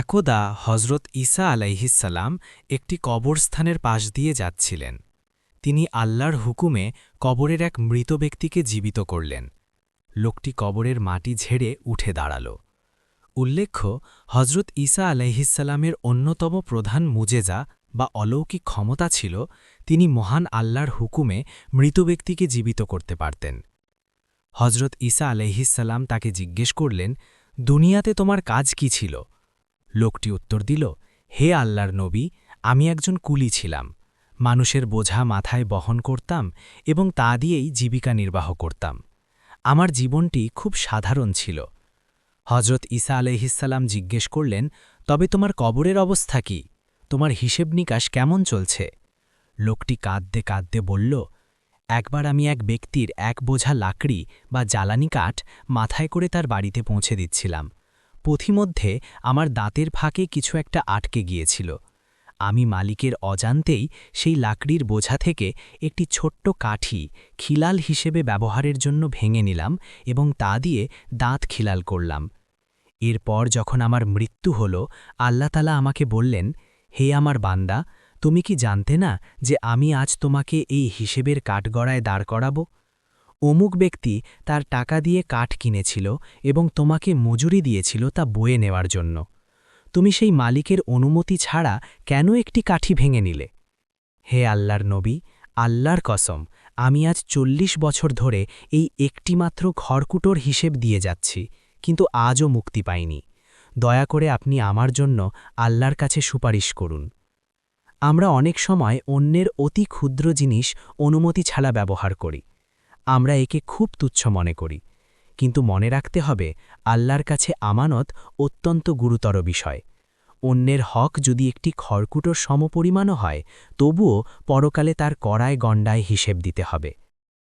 একদা হজরত ঈসা আলাইহিসাল্লাম একটি কবরস্থানের পাশ দিয়ে যাচ্ছিলেন। তিনি আল্লাহর হুকুমে কবরের এক মৃত ব্যক্তিকে জীবিত করলেন। লোকটি কবরের মাটি ঝেড়ে উঠে দাঁড়াল। উল্লেখ্য হজরত ঈসা আলাইহিসাল্লামের অন্যতম প্রধান মুজেজা বা অলৌকিক ক্ষমতা ছিল, তিনি মহান আল্লাহর হুকুমে মৃত ব্যক্তিকে জীবিত করতে পারতেন। হজরত ঈসা আলাইহিসাল্লাম তাকে জিজ্ঞেস করলেন, দুনিয়াতে তোমার কাজ কি ছিল? লোকটি উত্তর দিল, হে আল্লাহর নবী, আমি একজন কুলি ছিলাম। মানুষের বোঝা মাথায় বহন করতাম এবং তা দিয়েই জীবিকা নির্বাহ করতাম। আমার জীবনটি খুব সাধারণ ছিল। হজরত ঈসা আলহিসাল্লাম জিজ্ঞেস করলেন, তবে তোমার কবরের অবস্থা কি? তোমার হিসেব নিকাশ কেমন চলছে? লোকটি কাঁদতে কাঁদতে বলল, একবার আমি এক ব্যক্তির এক বোঝা লাকড়ি বা জ্বালানি কাঠ মাথায় করে তার বাড়িতে পৌঁছে দিচ্ছিলাম। পথিমধ্যে আমার দাঁতের ফাঁকে কিছু একটা আটকে গিয়েছিল। আমি মালিকের অজান্তেই সেই লাকড়ির বোঝা থেকে একটি ছোট্ট কাঠি খিলাল হিসেবে ব্যবহারের জন্য ভেঙে নিলাম এবং তা দিয়ে দাঁত খিলাল করলাম। এরপর যখন আমার মৃত্যু হল আল্লাতালা আমাকে বললেন, হে আমার বান্দা, তুমি কি জানতে না যে আমি আজ তোমাকে এই হিসেবের কাঠগড়ায় দাঁড় করাবো? অমুক ব্যক্তি তার টাকা দিয়ে কাঠ কিনেছিল এবং তোমাকে মজুরি দিয়েছিল তা বয়ে নেওয়ার জন্য। তুমি সেই মালিকের অনুমতি ছাড়া কেন একটি কাঠি ভেঙে নিলে? হে আল্লাহর নবী, আল্লাহর কসম, আমি আজ চল্লিশ বছর ধরে এই একটিমাত্র খড়কুটোর হিসেব দিয়ে যাচ্ছি, কিন্তু আজও মুক্তি পাইনি। দয়া করে আপনি আমার জন্য আল্লাহর কাছে সুপারিশ করুন। আমরা অনেক সময় অন্যের অতি ক্ষুদ্র জিনিস অনুমতি ছাড়া ব্যবহার করি। আমরা একে খুব তুচ্ছ মনে করি। কিন্তু মনে রাখতে হবে, আল্লাহর কাছে আমানত অত্যন্ত গুরুতর বিষয়। অন্যের হক যদি একটি খড়কুটোর সমপরিমাণও হয়, তবুও পরকালে তার কড়ায় গণ্ডায় হিসেব দিতে হবে।